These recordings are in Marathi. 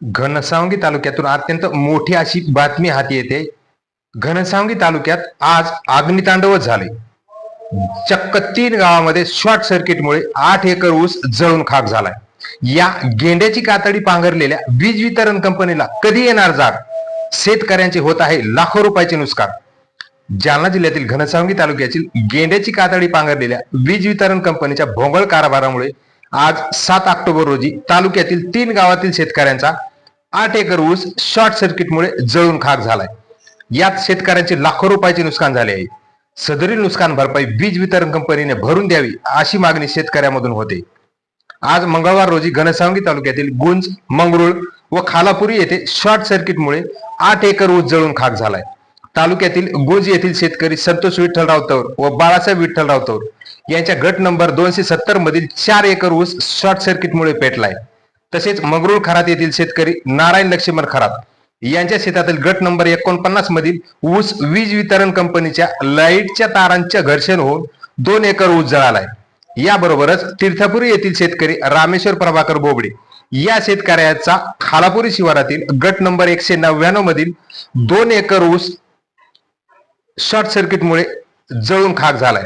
घनसावंगी तालुक्यातून अत्यंत मोठी अशी बातमी हाती येते. घनसावंगी तालुक्यात आज अग्नितांडवच झाले चक्क तीन गावामध्ये शॉर्ट सर्किटमुळे आठ एकर ऊस जळून खाक झालाय. या गेंड्याची कातडी पांघरलेल्या वीज वितरण कंपनीला कधी येणार जाग? शेतकऱ्यांचे होत आहे लाखो रुपयाचे नुकसान. जालना जिल्ह्यातील घनसावंगी तालुक्यातील गेंड्याची कातडी पांघरलेल्या वीज वितरण कंपनीच्या भोंगळ कारभारामुळे आज सात ऑक्टोबर रोजी तालुक्यातील तीन गावातील शेतकऱ्यांचा आठ एकर ऊस शॉर्ट सर्किटमुळे जळून खाक झालाय. यात शेतकऱ्यांचे लाखो रुपयाचे नुकसान झाले आहे. सदरील नुकसान भरपाई वीज वितरण कंपनीने भरून द्यावी अशी मागणी शेतकऱ्यांमधून होते. आज मंगळवार रोजी घनसावंगी तालुक्यातील गुंज मंगरुळ व खालापुरी येथे शॉर्ट सर्किटमुळे आठ एकर ऊस जळून खाक झालाय. तालुक्यातील गुंज येथील शेतकरी संतोष विठ्ठलराव तौर व बाळासाहेब विठ्ठलराव तौर यांच्या गट नंबर दोनशे सत्तर मधील चार एकर ऊस शॉर्ट सर्किटमुळे पेटलाय. तसेच मंगरुळ खरात येथील शेतकरी नारायण लक्ष्मण खरात. यांच्या शेतातील गट नंबर एकोणपन्नास मधील ऊस वीज वितरण कंपनीच्या लाईटच्या तारांच्या घर्षण होऊन दोन एकर ऊस जळालाय. याबरोबरच तीर्थपुरी येथील शेतकरी रामेश्वर प्रभाकर बोबडे या शेतकऱ्याचा खालापुरी शिवारातील गट नंबर एकशे नव्याण्णव मधील दोन एकर ऊस शॉर्ट सर्किटमुळे जळून खाक झालाय.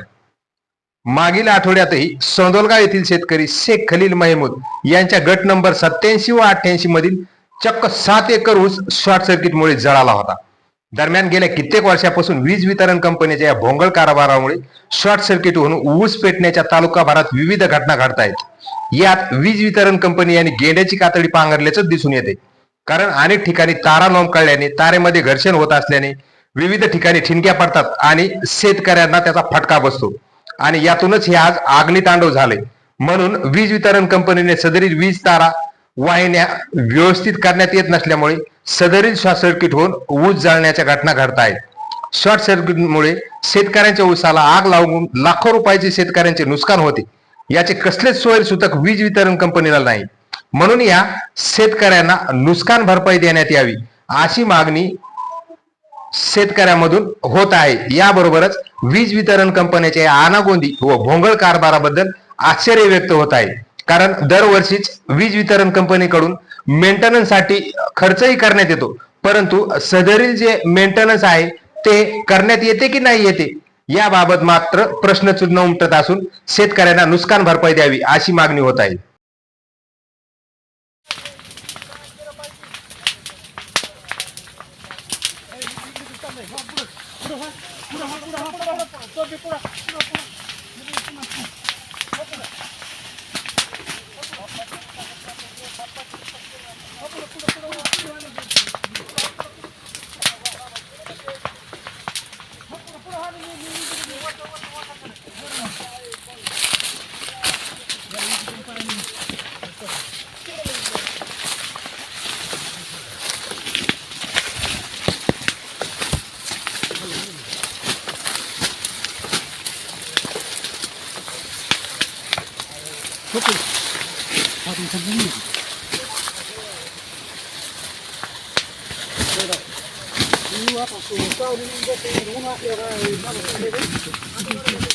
मागील आठवड्यातही सोंदोलगाव येथील शेतकरी शेख खलील महमूद यांच्या गट नंबर सत्याऐंशी व अठ्ठ्याऐंशी मधील चक्क सात एकर ऊस शॉर्ट सर्किटमुळे जळाला होता. दरम्यान गेल्या कित्येक वर्षापासून वीज वितरण कंपनीच्या या भोंगळ कारभारामुळे शॉर्ट सर्किट होऊन ऊस पेटण्याच्या तालुकाभरात विविध घटना घडत आहेत. यात वीज वितरण कंपनी यांनी गेंड्याची कातडी पांघरल्याचं दिसून येते. कारण अनेक ठिकाणी तारा लोंबकळल्याने तारेमध्ये घर्षण होत असल्याने विविध ठिकाणी ठिणक्या पडतात आणि शेतकऱ्यांना त्याचा फटका बसतो. आणि यातूनच हे आज अग्नितांडव झाले म्हणून वीज वितरण कंपनीने सदरील वीज तारा वाहिन्या व्यवस्थित करण्यात येत नसल्यामुळे सदरील शॉर्ट सर्किट होऊन ऊस जाळण्याच्या घटना घडत आहेत. शॉर्ट सर्किटमुळे शेतकऱ्यांच्या ऊसाला आग लागून लाखो रुपयाचे शेतकऱ्यांचे नुकसान होते. याचे कसलेच सोय वीज वितरण कंपनीला नाही. म्हणून या शेतकऱ्यांना नुकसान भरपाई देण्यात यावी अशी मागणी शेतकऱ्यांमधून होत आहे. याबरोबरच वीज वितरण कंपन्याच्या आनागोंदी व भोंगळ कारभाराबद्दल आश्चर्य व्यक्त होत आहे. कारण दरवर्षीच वीज वितरण कंपनीकडून मेंटेनन्ससाठी खर्चही करण्यात येतो. परंतु सदरील जे मेंटेनन्स आहे ते करण्यात येते की नाही येते? याबाबत मात्र प्रश्नचिन्ह उमटत असून शेतकऱ्यांना नुकसान भरपाई द्यावी अशी मागणी होत आहे. পুরো পুরো পুরো পুরো পুরো পুরো পুরো পুরো পুরো Okay. 发。对了，你把把手稍微那个给弄下来，那个那个。